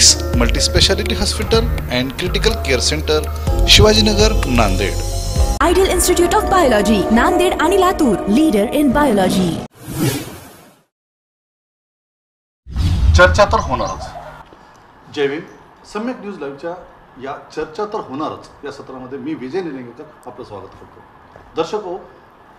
Phoenix multispeciality hospital and critical care centre Shivajinagar Nanded ideal institute of biology Nanded आणि Latur leader in biology चर्चा तर होणारच. जय भीम. सम्यक news लाईव्हच्या या चर्चा तर होणारच. या सत्रामध्ये मी विजय निलंगेकर आपलं स्वागत करतो. दर्शक हो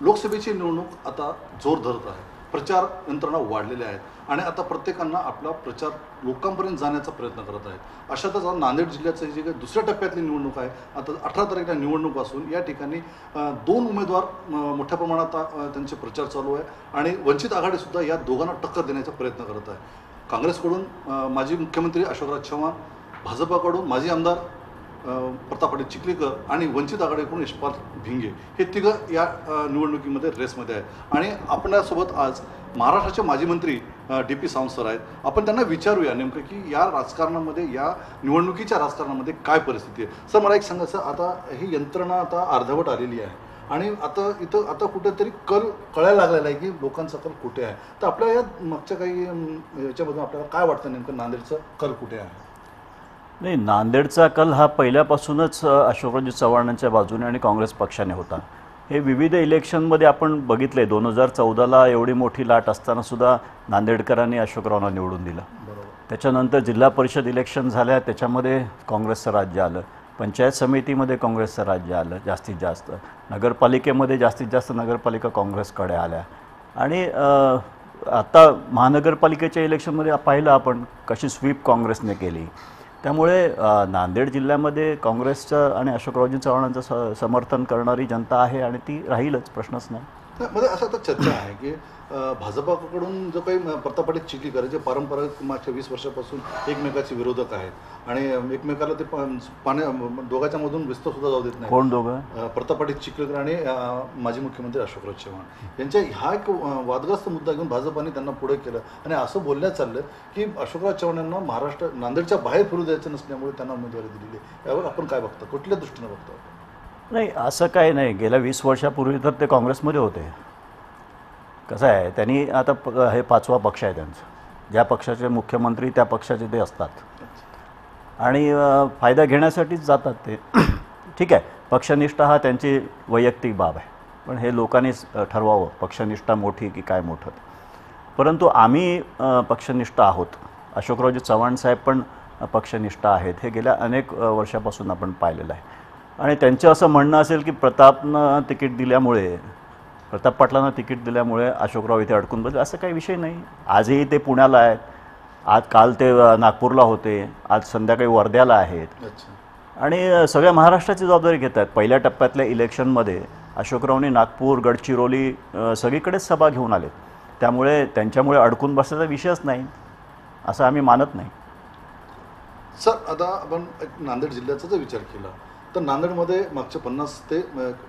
लोकसभेची निवडणूक आता जोर धरत आहे. प्रचार यंत्रणा वाढलेल्या आहेत आणि आता प्रत्येकांना आपला प्रचार लोकांपर्यंत जाण्याचा प्रयत्न करत आहेत. अशातच नांदेड जिल्ह्याचं जे जी काही दुसऱ्या टप्प्यातली निवडणूक आहे आता अठरा तारखेला निवडणूक असून या ठिकाणी दोन उमेदवार मोठ्या प्रमाणात त्यांचे प्रचार चालू आहे आणि वंचित आघाडीसुद्धा या दोघांना टक्कर देण्याचा प्रयत्न करत आहे. काँग्रेसकडून माजी मुख्यमंत्री अशोकराज चव्हाण भाजपाकडून माजी आमदार अ, चिखलीकर आणि वंचित आघाडीकडून यशपाल भिंगे हे तिघं या निवडणुकीमध्ये रेसमध्ये आहे आणि आपल्यासोबत आज महाराष्ट्राचे माजी मंत्री डी पी सावंत सर आहेत. आपण त्यांना विचारूया नेमकं की या राजकारणामध्ये या निवडणुकीच्या राजकारणामध्ये काय परिस्थिती आहे? सर मला एक सांगायचं आता ही यंत्रणा आता अर्धवट आलेली आहे. आणि आता इथं आता कुठेतरी कल कळायला लागलेला आहे की लोकांचा कल कुठे आहे? तर आपल्या या मागच्या काही याच्याबद्दल याच्यामधून आपल्याला काय वाटतं नेमकं नांदेडचं कल कुठे आहे? नाही नांदेडचा कल हा पहिल्यापासूनच अशोकरावजी चव्हाणांच्या बाजूने आणि काँग्रेस पक्षाने होता. हे विविध इलेक्शनमध्ये आपण बघितले दोन हजार चौदाला एवढी मोठी लाट असताना सुद्धा नांदेडकरांनी अशोकरावांना निवडून दिलं. बरोबर. त्याच्यानंतर जिल्हा परिषद इलेक्शन झाल्या त्याच्यामध्ये काँग्रेसचं राज्य आलं. पंचायत समितीमध्ये काँग्रेसचं राज्य आलं जास्तीत जास्त. नगरपालिकेमध्ये जास्तीत जास्त नगरपालिका काँग्रेसकडे आल्या. आणि आता महानगरपालिकेच्या इलेक्शनमध्ये पाहिलं आपण कशी स्वीप काँग्रेसने केली. त्यामुळे नांदेड जिल्ह्यामध्ये काँग्रेसचं आणि अशोकरावजी चव्हाणांचं स समर्थन करणारी जनता आहे आणि ती राहीलच प्रश्नच नाही. असं आता चर्चा आहे की भाजपाकडून जो काही अं, प्रतापडी चिखलीकर जे पारंपरिक मागच्या वीस वर्षापासून एकमेकाचे विरोधक आहेत आणि एकमेकाला ते पाण्या दोघांच्या मधून विस्त सुद्धा जाऊ देत नाही कोण दोघं? अ, प्रतापडी चिखलीकर आणि माजी मुख्यमंत्री अशोकराज चव्हाण. यांच्या हा एक वादग्रस्त मुद्दा घेऊन भाजपाने त्यांना पुढे केलं. आणि असं बोलण्यात चाललं की अशोकराज चव्हाण यांना महाराष्ट्र नांदेडच्या बाहेर फिरू द्यायचं नसल्यामुळे त्यांना उमेदवारी दिलेली आहे. यावर आपण काय बघता? कुठल्या दृष्टीने बघता? नाही असं काही नाही. गेल्या वीस वर्षापूर्वी तर ते काँग्रेसमध्ये होते. कसं आहे त्यांनी आता प हे पाचवा पक्ष आहे त्यांचं. ज्या पक्षाचे मुख्यमंत्री त्या पक्षाचे ते असतात. आणि फायदा घेण्यासाठीच जातात ते. ठीक आहे पक्षनिष्ठा हा त्यांची वैयक्तिक बाब आहे. पण हे लोकांनीच ठरवावं पक्षनिष्ठा मोठी की काय मोठं. परंतु आम्ही पक्षनिष्ठ आहोत. अशोकरावजी चव्हाण साहेब पण पक्षनिष्ठ आहेत. हे गेल्या अनेक वर्षापासून आपण पाहिलेलं आहे. आणि त्यांचं असं म्हणणं असेल की प्रतापनं तिकीट दिल्यामुळे प्रताप पाटलांना तिकीट दिल्यामुळे अशोकराव इथे अडकून बसले. असं काही विषय नाही. आजही ते पुण्याला आहेत. आज काल ते नागपूरला होते. आज संध्याकाळी वर्ध्याला आहेत. आणि सगळ्या महाराष्ट्राची जबाबदारी घेत आहेत पहिल्या टप्प्यातल्या इलेक्शनमध्ये अशोकरावनी नागपूर गडचिरोली सगळीकडेच सभा घेऊन आलेत. त्यामुळे त्यांच्यामुळे अडकून बसण्याचा विषयच नाही. असं आम्ही मानत नाही. सर आता आपण एक नांदेड जिल्ह्याचा जर विचार केला तर नांदेडमध्ये मागच्या पन्नास ते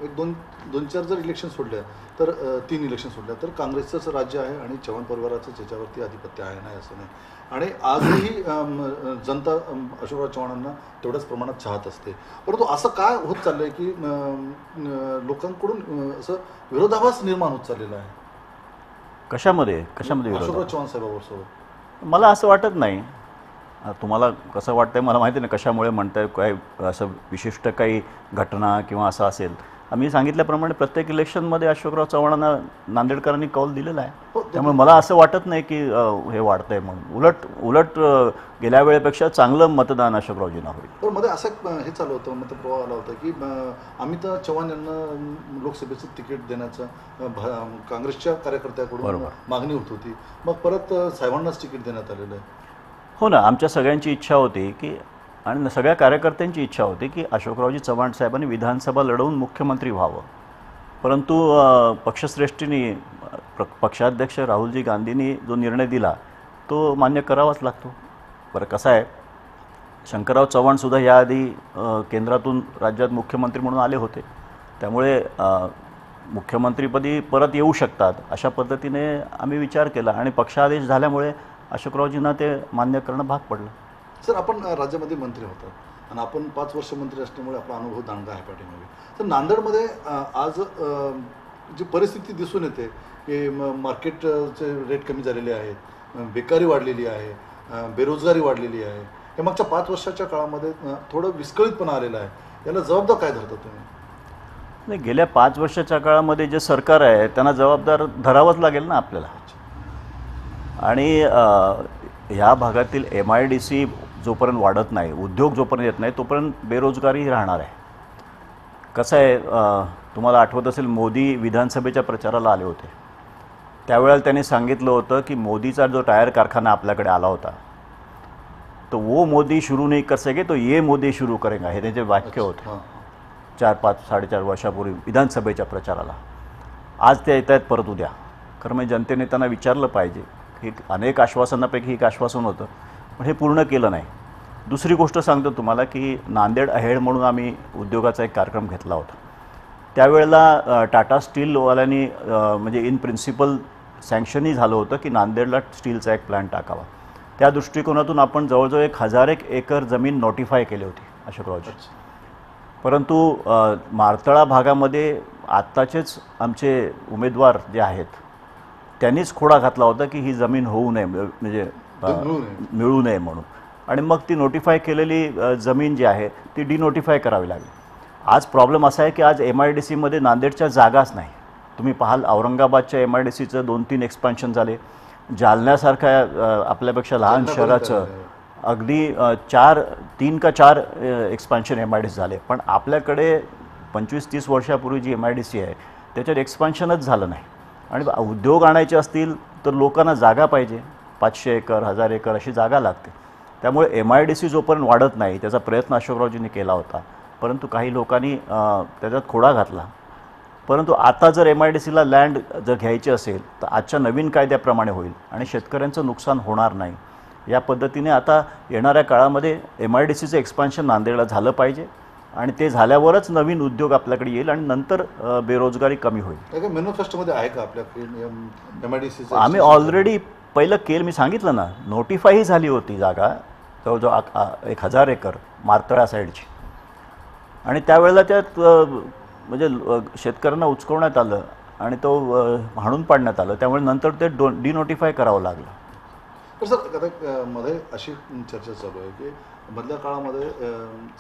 एक दोन दोन चार जर इलेक्शन सोडल्या तर तीन इलेक्शन सोडल्या तर काँग्रेसचंच राज्य आहे आणि चव्हाण परिवाराचं ज्याच्यावरती आधिपत्य आहे नाही असं नाही. आणि आजही जनता अशोकराव चव्हाणांना तेवढ्याच प्रमाणात चाहत असते. परंतु असं काय होत चाललंय की अम, अ, लोकांकडून असं विरोधाभास निर्माण होत चाललेला आहे? कशामध्ये? कशामध्ये अशोकराव चव्हाण साहेबावर सोबत मला असं वाटत नाही. तुम्हाला कसं वाटतंय? मला माहिती नाही कशामुळे म्हणताय काय असं विशिष्ट काही घटना किंवा असं असेल. आम्ही सांगितल्याप्रमाणे प्रत्येक इलेक्शनमध्ये अशोकराव चव्हाणांना नांदेडकरांनी कौल दिलेला हो, आहे. ते- त्यामुळे मला असं वाटत नाही की हे वाढतंय म्हणून. उलट उलट गेल्या वेळेपेक्षा चांगलं मतदान अशोकरावजींना होईल. पण मध्ये असं हे चालू होतं मतप्रवाह आला होता की अमित चव्हाण यांना लोकसभेचं तिकीट देण्याचं काँग्रेसच्या कार्यकर्त्याकडून. मागणी होत होती. मग परत साहेबांनाच तिकीट देण्यात आलेलं आहे. हो ना आमच्या सगळ्यांची इच्छा होती की आणि सगळ्या कार्यकर्त्यांची इच्छा होती की अशोकरावजी चव्हाण साहेबांनी विधानसभा लढवून मुख्यमंत्री व्हावं. परंतु पक्षश्रेष्ठींनी पक्षाध्यक्ष राहुलजी गांधींनी जो निर्णय दिला तो मान्य करावाच लागतो. बरं कसं आहे? शंकरराव चव्हाणसुद्धा याआधी केंद्रातून राज्यात मुख्यमंत्री म्हणून आले होते. त्यामुळे मुख्यमंत्रीपदी परत येऊ शकतात अशा पद्धतीने आम्ही विचार केला. आणि पक्षादेश झाल्यामुळे अशोकरावजींना ते मान्य करणं भाग पडलं. सर आपण राज्यामध्ये मंत्री होतात आणि आपण पाच वर्ष मंत्री असल्यामुळे आपला अनुभव दांडगा आहे पाठीमागे. तर नांदेडमध्ये आज जी परिस्थिती दिसून येते की म- मार्केटचे रेट कमी झालेले आहेत बेकारी वाढलेली आहे बेरोजगारी वाढलेली आहे. हे मागच्या पाच वर्षाच्या काळामध्ये थोडं विस्कळीतपणा आलेला आहे. याला जबाबदार काय धरता तुम्ही? नाही गेल्या पाच वर्षाच्या काळामध्ये जे सरकार आहे त्यांना जबाबदार धरावंच लागेल ना आपल्याला. आणि ह्या भागातील एम आय डी सी जोपर्यंत वाढत नाही उद्योग जोपर्यंत येत नाही तोपर्यंत बेरोजगारी राहणार आहे. कसं आहे तुम्हाला आठवत असेल मोदी विधानसभेच्या प्रचाराला आले होते. त्यावेळेला त्यांनी सांगितलं होतं की मोदीचा जो टायर कारखाना आपल्याकडे आला होता तो वो मोदी शुरू नाही कर सके तो ये मोदी शुरू करेगा. हे त्यांचे वाक्य होते. चार पाच साडेचार वर्षापूर्वी विधानसभेच्या प्रचाराला. आज ते येत आहेत परत उद्या. खरं म्हणजे जनतेने त्यांना विचारलं पाहिजे. की अनेक आश्वासनापैकी एक आश्वासन होतं. पण हे पूर्ण केलं नाही. दुसरी गोष्ट सांगतो तुम्हाला की नांदेड अहेड म्हणून आम्ही उद्योगाचा एक कार्यक्रम घेतला होता. त्यावेळेला टाटा स्टीलवाल्यांनी म्हणजे इन प्रिन्सिपल सँक्शनही झालं होतं की नांदेडला स्टीलचा एक प्लॅन टाकावा. त्या दृष्टिकोनातून आपण जवळजवळ एक हजार एक एकर जमीन नोटिफाय केली होती अशोकरावची परंतु मारतळा भागामध्ये आत्ताचेच आमचे उमेदवार जे आहेत त्यांनीच खोडा घातला होता की ही जमीन होऊ नये म्ह- म्हणजे अ, मिळू नये. म्हणून. आणि मग ती नोटिफाय केलेली जमीन जी आहे ती डिनोटिफाय करावी लागली. आज प्रॉब्लेम असा आहे की आज एम आय डी सीमध्ये नांदेडच्या जागाच नाही. तुम्ही पाहाल औरंगाबादच्या एम आय डी सीचं दोन तीन एक्सपान्शन झाले. जालन्यासारख्या आपल्यापेक्षा लहान शहराचं. अगदी चार तीन का चार expansion M I D C झाले. पण आपल्याकडे पंचवीस तीस वर्षापूर्वी जी एम आय डी सी आहे त्याच्यात एक्सपान्शनच झालं नाही. आणि उद्योग आणायचे असतील तर लोकांना जागा पाहिजे. पाचशे एकर हजार एकर अशी जागा लागते. त्यामुळे एम आय डी सी जोपर्यंत वाढत नाही त्याचा प्रयत्न अशोकरावजींनी केला होता. परंतु काही लोकांनी त्याच्यात खोडा घातला. परंतु आता जर एम आय डी सीला लँड जर घ्यायची असेल तर आजच्या नवीन कायद्याप्रमाणे होईल आणि शेतकऱ्यांचं नुकसान होणार नाही. या पद्धतीने आता येणाऱ्या काळामध्ये एम आय डी सीचं एक्सपान्शन नांदेडला झालं पाहिजे. आणि ते झाल्यावरच नवीन उद्योग आपल्याकडे येईल आणि नंतर बेरोजगारी कमी होईल. मॅन्युफेस्टोमध्ये आहे का आपल्या आम्ही ऑलरेडी पहिलं केल मी सांगितलं ना नोटिफायही झाली होती जागा जवळजवळ एक हजार एकर मारतळा साईडची. आणि त्यावेळेला त्यात म्हणजे शेतकऱ्यांना उचकवण्यात आलं आणि तो हाणून पाडण्यात आलं. त्यामुळे नंतर ते डो डिनोटिफाय करावं लागलं. तर सर अ, मध्ये अशी चर्चा चालू आहे की मधल्या काळामध्ये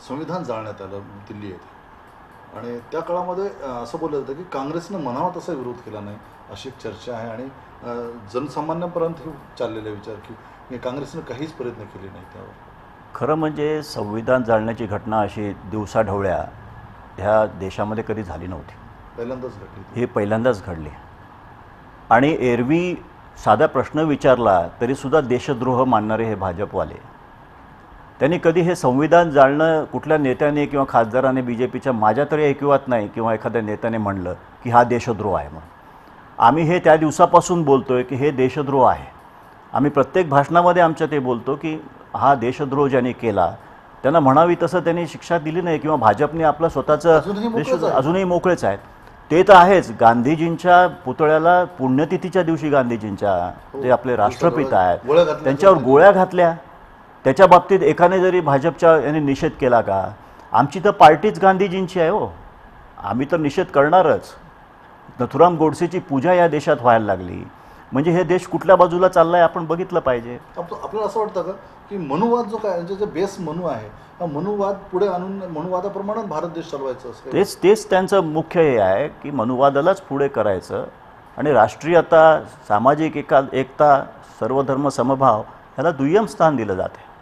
संविधान जाळण्यात आलं दिल्ली येथे. आणि त्या काळामध्ये असं बोललं जातं की काँग्रेसनं म्हणावा तसा विरोध केला नाही अशी एक चर्चा आहे. आणि जनसामान्यांपर्यंत हे चाललेला विचार की काँग्रेसनं काहीच प्रयत्न केले नाही त्यावर. खरं म्हणजे संविधान जाळण्याची घटना अशी दिवसाढवळ्या ह्या देशामध्ये कधी झाली नव्हती. पहिल्यांदाच घडली. हे पहिल्यांदाच घडले. आणि एरवी साधा प्रश्न विचारला तरीसुद्धा देशद्रोह मानणारे हे भाजपवाले. त्यांनी कधी हे संविधान जाळणं कुठल्या नेत्याने किंवा खासदाराने बी जे पीच्या माझ्या तरी ऐकिवात नाही किंवा एखाद्या नेत्याने म्हणलं की हा देशद्रोह आहे म्हणून. आम्ही हे त्या दिवसापासून बोलतो आहे की हे देशद्रोह आहे. आम्ही प्रत्येक भाषणामध्ये आमच्या ते बोलतो की हा देशद्रोह ज्यांनी केला त्यांना म्हणावी तसं त्यांनी शिक्षा दिली नाही किंवा भाजपने आपलं स्वतःचं आहेत. अजूनही मोकळेच आहेत. ते तर आहेच. गांधीजींच्या पुतळ्याला पुण्यतिथीच्या दिवशी गांधीजींच्या ते आपले राष्ट्रपिता आहेत. त्यांच्यावर. गोळ्या घातल्या. त्याच्या बाबतीत एकाने जरी भाजपच्या यांनी निषेध केला का? आमची तर पार्टीच गांधीजींची आहे हो. आम्ही तर निषेध करणारच. नथुराम गोडसेची पूजा या देशात व्हायला लागली. म्हणजे हे देश कुठल्या बाजूला चाललाय आपण बघितलं पाहिजे. आप- आपल्याला असं वाटतं का की मनुवाद जो काय जे बेस मनु आहे हा मनुवाद पुढे आणून मनुवादाप्रमाणे भारत देश चालवायचं असं काही? तेच तेच त्यांचं मुख्य हे आहे की मनुवादालाच पुढे करायचं. आणि राष्ट्रीयता सामाजिक एका एकता सर्वधर्म समभाव ह्याला दुय्यम स्थान दिलं जाते.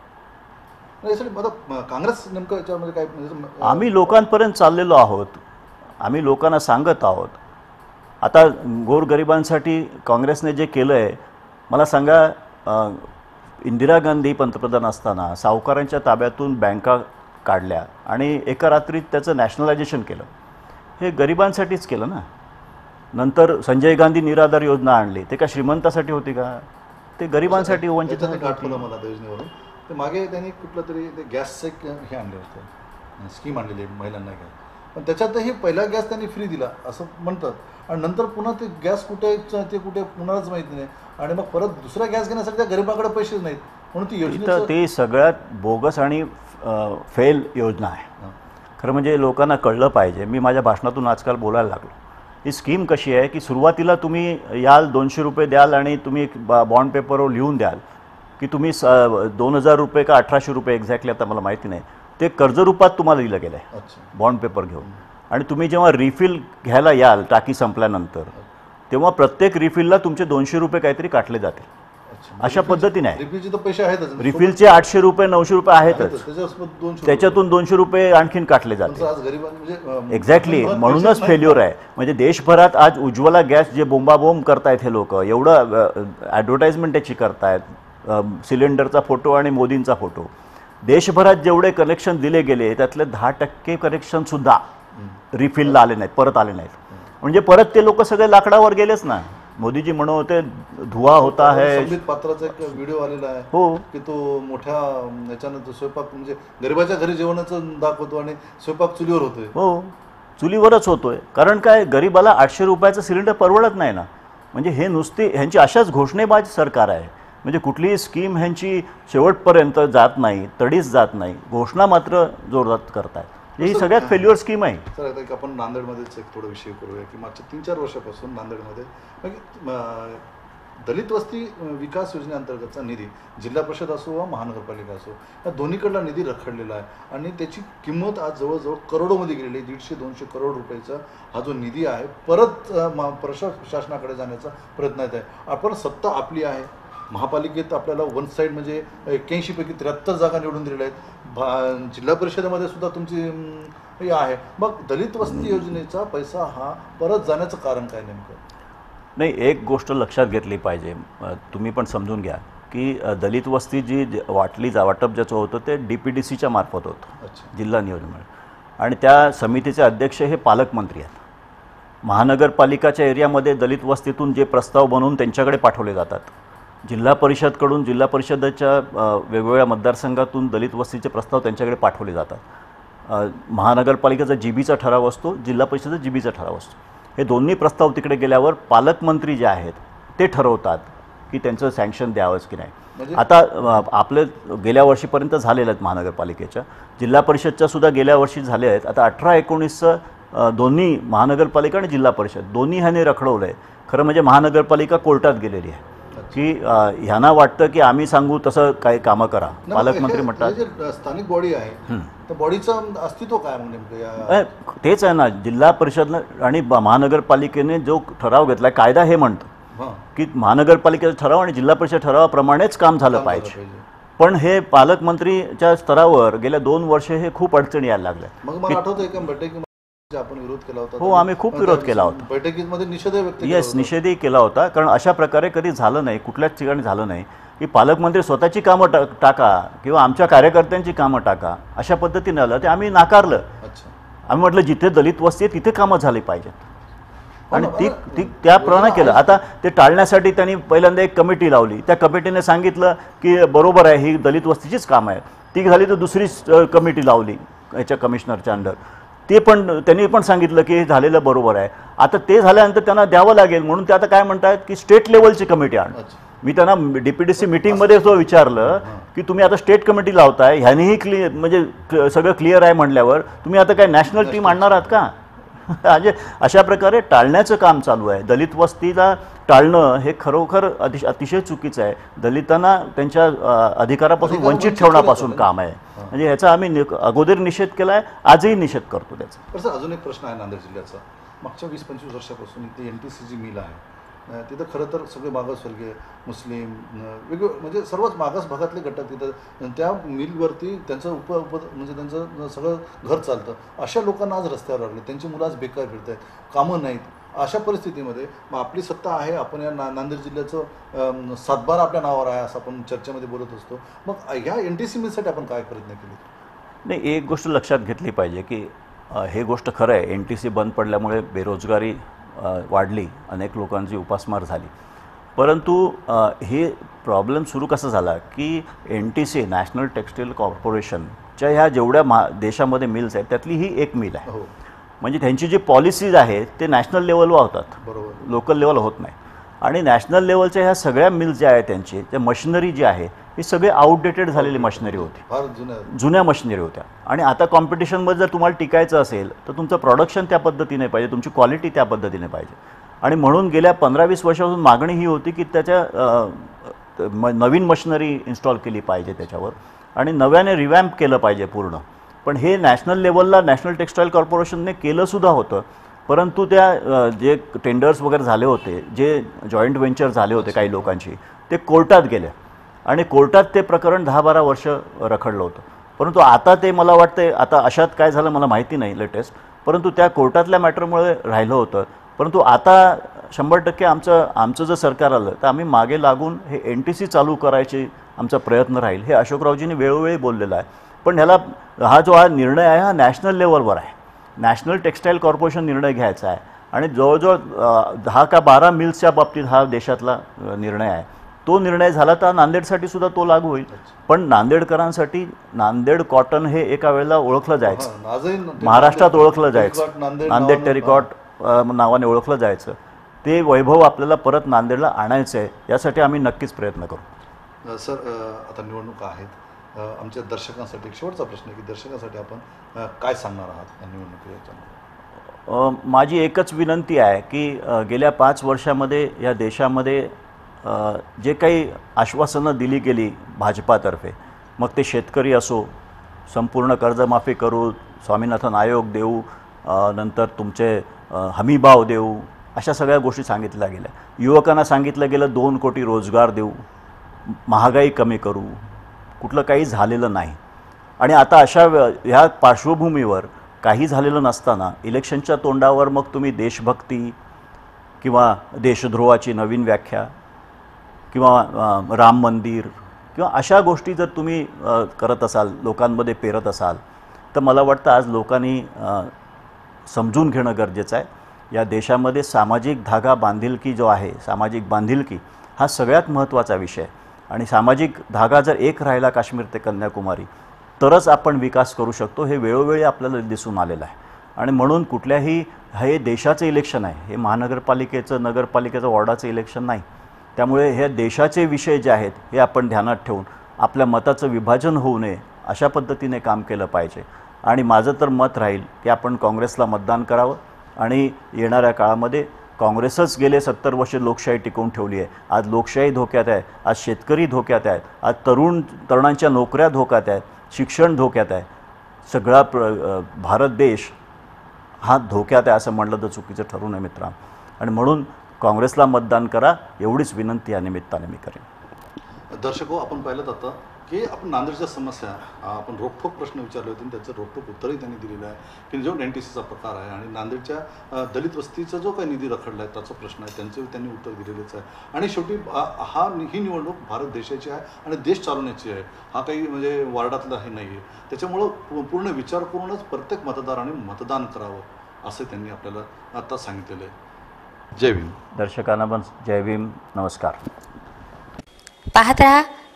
काँग्रेस नेमकं काय म्हणजे आम्ही लोकांपर्यंत चाललेलो आहोत. आम्ही लोकांना सांगत आहोत. आता गोरगरिबांसाठी काँग्रेसने जे केलं आहे मला सांगा इंदिरा गांधी पंतप्रधान असताना सावकारांच्या ताब्यातून बँका काढल्या आणि एका रात्रीत त्याचं नॅशनलायझेशन केलं. हे गरिबांसाठीच केलं ना? नंतर संजय गांधी निराधार योजना आणली. ते का श्रीमंतासाठी होती का? ते गरिबांसाठी होती मला ते मागे त्यांनी कुठलं तरी ते गॅसचं हे आणलं होतं. स्कीम आणलेली महिलांना घ्या पण त्याच्यातही पहिला गॅस त्यांनी फ्री दिला असं म्हणतात. आणि नंतर पुन्हा ते गॅस कुठे ते कुठे कुणालाच माहिती नाही. आणि मग परत दुसरा गॅस घेण्यासाठी त्या गरीबाकडे पैसेच नाहीत. म्हणून ती इथं योजनेचं ते सगळ्यात बोगस आणि फेल योजना आहे. खरं म्हणजे लोकांना कळलं पाहिजे. मी माझ्या भाषणातून आजकाल बोलायला लागलो. ही स्कीम कशी आहे की सुरुवातीला तुम्ही याल दोनशे रुपये द्याल आणि तुम्ही एक बा बॉन्ड पेपरवर लिहून द्याल की तुम्ही स दोन हजार रुपये का अठराशे रुपये एक्झॅक्टली आता मला माहिती नाही. ते कर्जरूपात तुम्हाला दिलं गेलं आहे बॉन्ड पेपर घेऊन. आणि तुम्ही जेव्हा रिफिल घ्यायला याल टाकी संपल्यानंतर तेव्हा प्रत्येक रिफिलला तुमचे दोनशे रुपये काहीतरी काटले जातील. अशा पद्धतीने आहे. रिफिलचे आठशे रुपये नऊशे रुपये आहेतच. त्याच्यातून दोनशे रुपये आणखीन काटले म्हणजे अं, एक्झॅक्टली पण म्हणूनच. फेल्युअर आहे. म्हणजे देशभरात आज उज्ज्वला गॅस जे बोंबाबोंब करतायत हे लोक एवढं ॲडव्हर्टाईजमेंट त्याची करतायत सिलेंडरचा फोटो आणि मोदींचा फोटो देशभरात जेवढे कनेक्शन दिले गेले त्यातले दहा टक्के कनेक्शनसुद्धा रिफिलला आले नाहीत परत आले नाहीत. म्हणजे परत ते लोक सगळे लाकडावर गेलेच ना. मोदीजी म्हणत होते धुवा होता है. पात्राचा एक व्हिडिओ आलेला आहे हो. की तो मोठ्या याच्यानं तो स्वयंपाक म्हणजे गरिबाच्या घरी जेवणाचं दाखवतो आणि स्वयंपाक चुलीवर होतोय. हो. चुलीवरच होतोय. कारण काय गरिबाला आठशे रुपयाचं सिलेंडर परवडत नाही ना. म्हणजे हे नुसती ह्यांची अशाच घोषणेबाज सरकार आहे. म्हणजे कुठलीही स्कीम ह्यांची शेवटपर्यंत जात नाही तडीच जात नाही. घोषणा मात्र जोरात करतायत. ही सगळ्यात फेल्युअर स्कीम आहे. तर आता एक आपण नांदेडमध्येच एक थोडा विषय करूया की मागच्या तीन चार वर्षापासून नांदेडमध्ये म्हणजे, दलित वस्ती विकास योजनेअंतर्गतचा निधी जिल्हा परिषद असो वा महानगरपालिका असो या दोन्हीकडला निधी रखडलेला आहे. आणि त्याची किंमत आज जवळजवळ करोडोमध्ये गेलेली आहे. दीडशे दोनशे करोड रुपयाचा हा जो निधी आहे परत प्रशासनाकडे जाण्याचा प्रयत्न येत आहे. आपण सत्ता आपली आहे. महापालिकेत आपल्याला वन साईड म्हणजे एक्क्याऐंशी पैकी त्र्याहत्तर जागा निवडून दिलेल्या आहेत. भा जिल्हा परिषदेमध्ये सुद्धा तुमची हे आहे. मग दलित वस्ती योजनेचा पैसा हा परत जाण्याचं कारण काय नेमकं? नाही एक गोष्ट लक्षात घेतली पाहिजे. तुम्ही पण समजून घ्या की दलित वस्ती जी वाटली जा वाटप ज्याचं होतं ते डी पी डी सीच्या मार्फत होतं. अच्छा. जिल्हा नियोजन आणि त्या समितीचे अध्यक्ष हे पालकमंत्री आहेत. महानगरपालिकाच्या एरियामध्ये दलित वस्तीतून जे प्रस्ताव बनवून त्यांच्याकडे पाठवले जातात. जिल्हा परिषदकडून जिल्हा परिषदेच्या वेगवेगळ्या मतदारसंघातून दलित वस्तीचे प्रस्ताव त्यांच्याकडे पाठवले जातात. महानगरपालिकेचा जी बीचा ठराव असतो जिल्हा परिषदेचा जी बीचा ठराव असतो. हे दोन्ही प्रस्ताव तिकडे गेल्यावर पालकमंत्री जे आहेत ते ठरवतात की त्यांचं सँक्शन द्यावंच की नाही. म्हणजे- आता आपले गेल्या वर्षीपर्यंत झालेलं आहेत महानगरपालिकेच्या. जिल्हा परिषदच्या सुद्धा गेल्या वर्षी झाले आहेत. आता अठरा एकोणीसचं दोन्ही महानगरपालिका आणि जिल्हा परिषद दोन्ही ह्याने रखडवलं आहे खरं म्हणजे महानगरपालिका कोर्टात गेलेली आहे. की ह्यांना वाटतं की आम्ही सांगू तसं काही कामं करा. पालकमंत्री म्हणतात. स्थानिक बॉडी आहे तर बॉडीचं अस्तित्व काय अ, तेच आहे ना जिल्हा परिषदनं आणि महानगरपालिकेने जो ठराव घेतला कायदा हे म्हणतो. की महानगरपालिकेचा ठराव आणि जिल्हा परिषद ठरावाप्रमाणेच काम झालं पाहिजे. पण हे पालकमंत्रीच्या स्तरावर गेल्या दोन वर्ष हे खूप अडचणी यायला लागल्या आपण विरोध केला होता हो, आम्ही खूप विरोध केला होता. बैठकीमध्ये निषेध व्यक्त केला येस होता. निषेधही केला होता. कारण अशा प्रकारे कधी झालं नाही कुठल्याच ठिकाणी झालं नाही की पालकमंत्री स्वतःची कामं टा टाका किंवा आमच्या कार्यकर्त्यांची कामं टाका अशा पद्धतीने आलं. ते आम्ही नाकारलं. अच्छा. आम्ही म्हटलं जिथे दलित वस्ती आहे तिथे कामं झाली पाहिजेत. आणि हो ती बरं. ती त्याप्रमाणे केलं. आता ते टाळण्यासाठी त्यांनी पहिल्यांदा एक कमिटी लावली. त्या कमिटीने सांगितलं की बरोबर आहे ही दलित वस्तीचीच काम आहे ती झाली तर दुसरी कमिटी लावली याच्या कमिशनरच्या अंडर. ते पण त्यांनी पण सांगितलं की हे झालेलं बरोबर आहे. आता ते झाल्यानंतर त्यांना द्यावं लागेल. म्हणून ते आता काय म्हणतात की स्टेट लेवलची कमिटी आण. मी त्यांना डी पी डी सी मिटिंगमध्ये जो विचारलं की तुम्ही आता स्टेट कमिटी लावताय ह्यानेही क्लिअर म्हणजे सगळं क्लिअर आहे म्हणल्यावर तुम्ही आता काय नॅशनल टीम आणणार आहात का? म्हणजे अशा प्रकारे टाळण्याचं काम चालू आहे. दलित वस्तीला टाळणं हे खरोखर अतिश अतिशय चुकीचं आहे. दलितांना त्यांच्या अधिकारापासून अधिकार वंचित ठेवण्यापासून काम आहे. म्हणजे ह्याचा आम्ही अगोदर निषेध केला आहे आजही निषेध करतो त्याचा. अजून एक प्रश्न आहे नांदेड जिल्ह्याचा. मागच्या वीस पंचवीस वर्षापासून इथे एन टी सी जी मिल आहे. तिथं खरं तर सगळे मागासवर्गीय मुस्लिम अं, वेगवेगळे म्हणजे सर्वच मागास भागातले घटक तिथं त्या मिलवरती त्यांचं उप उप म्हणजे त्यांचं सगळं घर चालतं. अशा लोकांना आज रस्त्यावर लागले. त्यांची मुलं आज बेकार फिरत आहेत कामं नाहीत. अशा परिस्थितीमध्ये मग आपली सत्ता आहे आपण या ना नांदेड जिल्ह्याचं सातबारा आपल्या नावावर आहे असं आपण चर्चेमध्ये बोलत असतो. मग ह्या एन टी सी मिलसाठी आपण काय प्रयत्न केले? नाही एक गोष्ट लक्षात घेतली पाहिजे की हे गोष्ट खरं आहे. एन टी सी बंद पडल्यामुळे बेरोजगारी वाढली. अनेक लोकांची उपासमार झाली. परंतु हे प्रॉब्लेम सुरू कसा झाला की N T C national textile कॉर्पोरेशनच्या ह्या जेवढ्या मा देशामध्ये मिल्स आहेत त्यातली ही एक मिल आहे. हो. म्हणजे त्यांची जी पॉलिसीज आहेत ते नॅशनल लेवलवर होतात. बरोबर. लोकल लेवल होत नाही. आणि नॅशनल लेवलच्या ह्या सगळ्या मिल्स ज्या आहेत त्यांची त्या मशिनरी जी आहे ही सगळी आउटडेटेड झालेली मशिनरी होती. फार जुन्या. जुन्या मशिनरी होत्या. आणि आता कॉम्पिटिशनमध्ये जर तुम्हाला टिकायचं असेल तर तुमचं प्रोडक्शन त्या पद्धतीने पाहिजे तुमची क्वालिटी त्या पद्धतीने पाहिजे. आणि म्हणून गेल्या पंधरा वीस वर्षापासून मागणी ही होती की त्याच्या नवीन मशिनरी इन्स्टॉल केली पाहिजे त्याच्यावर. आणि नव्याने रिवॅम्प केलं पाहिजे पूर्ण. पण हे नॅशनल लेवलला नॅशनल टेक्स्टाईल कॉर्पोरेशनने केलंसुद्धा होतं. परंतु त्या जे टेंडर्स वगैरे झाले होते जे जॉईंट व्हेंचर झाले होते काही लोकांची ते कोर्टात गेले. आणि कोर्टात ते प्रकरण दहा बारा वर्ष रखडलं होतं. परंतु आता ते मला वाटते आता अशात काय झालं मला माहिती नाही लेटेस्ट परंतु त्या कोर्टातल्या मॅटरमुळे राहिलं होतं. परंतु आता शंभर टक्के आमचं आमचं जर सरकार आलं तर आम्ही मागे लागून हे एन टी सी चालू करायचे आमचा प्रयत्न राहील. हे अशोकरावजींनी वेळोवेळी बोललेलं आहे. पण ह्याला हा जो हा निर्णय आहे हा नॅशनल लेवलवर आहे. नॅशनल टेक्स्टाईल कॉर्पोरेशन निर्णय घ्यायचा आहे. आणि जवळजवळ दहा का बारा मिल्सच्या बाबतीत हा देशातला निर्णय आहे. तो निर्णय झाला तर नांदेडसाठी सुद्धा तो लागू होईल. पण नांदेडकरांसाठी नांदेड कॉटन हे एका वेळेला ओळखलं जायचं. महाराष्ट्रात ओळखलं जायचं. नांदेड टेरिकॉट नावाने ओळखलं जायचं. ते वैभव आपल्याला परत नांदेडला आणायचं आहे यासाठी आम्ही नक्कीच प्रयत्न करू. सर आता निवडणुका आहेत. आमच्या दर्शकांसाठी एक शेवटचा प्रश्न आहे की दर्शकांसाठी आपण काय सांगणार आहात या निवडणुकीच्या माझी एकच विनंती आहे की गेल्या पाच वर्षामध्ये या देशामध्ये जे काही आश्वासनं दिली गेली भाजपातर्फे मग ते शेतकरी असो संपूर्ण कर्जमाफी करू स्वामीनाथन आयोग देऊ नंतर तुमचे हमीभाव देऊ अशा सगळ्या गोष्टी सांगितल्या गेल्या. युवकांना सांगितलं गेलं दोन कोटी रोजगार देऊ महागाई कमी करू कुठलं काही झालेलं नाही. आणि आता अशा ह्या पार्श्वभूमीवर काही झालेलं नसताना इलेक्शनच्या तोंडावर मग तुम्ही देशभक्ती किंवा देशद्रोहाची नवीन व्याख्या किंवा राम मंदिर किंवा अशा गोष्टी जर तुम्ही करत असाल लोकांमध्ये पेरत असाल तर मला वाटतं आज लोकांनी समजून घेणं गरजेचं आहे. या देशामध्ये सामाजिक धागा बांधिलकी जो आहे सामाजिक बांधिलकी हा सगळ्यात महत्त्वाचा विषय आहे. आणि सामाजिक धागा जर एक राहिला काश्मीर ते कन्याकुमारी तरच आपण विकास करू शकतो हे वेळोवेळी आपल्याला दिसून आलेलं आहे. आणि म्हणून कुठल्याही हे देशाचं इलेक्शन आहे हे महानगरपालिकेचं नगरपालिकेचं वॉर्डाचं इलेक्शन नाही. त्यामुळे हे देशाचे विषय जे आहेत हे आपण ध्यानात ठेवून आपल्या मताचं विभाजन होऊ नये अशा पद्धतीने काम केलं पाहिजे. आणि माझं तर मत राहील की आपण काँग्रेसला मतदान करावं आणि येणाऱ्या काळामध्ये काँग्रेसच गेले सत्तर वर्ष लोकशाही टिकवून ठेवली आहे. आज लोकशाही धोक्यात आहे आज शेतकरी धोक्यात आहेत आज तरुण तरुणांच्या नोकऱ्या धोक्यात आहेत शिक्षण धोक्यात आहे. सगळा प्र भारत देश हा धोक्यात आहे असं म्हणलं तर चुकीचं ठरू नये मित्रा आणि म्हणून काँग्रेसला मतदान करा एवढीच विनंती या निमित्ताने मी करेन. दर्शको हो, आपण पाहिलं जातं की आपण नांदेडच्या समस्या आपण रोखोक प्रश्न विचारले होते आणि त्याचं रोखोक उत्तरही त्यांनी दिलेलं आहे की जो एन टी सीचा प्रकार आहे आणि नांदेडच्या दलित वस्तीचा जो काही निधी रखडला आहे त्याचा प्रश्न आहे त्यांचं त्यांनी उत्तर दिलेलंच आहे. आणि शेवटी हा ही निवडणूक भारत देशाची आहे आणि देश चालवण्याची आहे. हा काही म्हणजे वार्डातला हे नाही आहे त्याच्यामुळं पूर्ण विचार करूनच प्रत्येक मतदाराने मतदान करावं असं त्यांनी आपल्याला आता सांगितलेलं आहे. जय भीम. दर्शकांना पण जय भीम. नमस्कार. पाहत रहा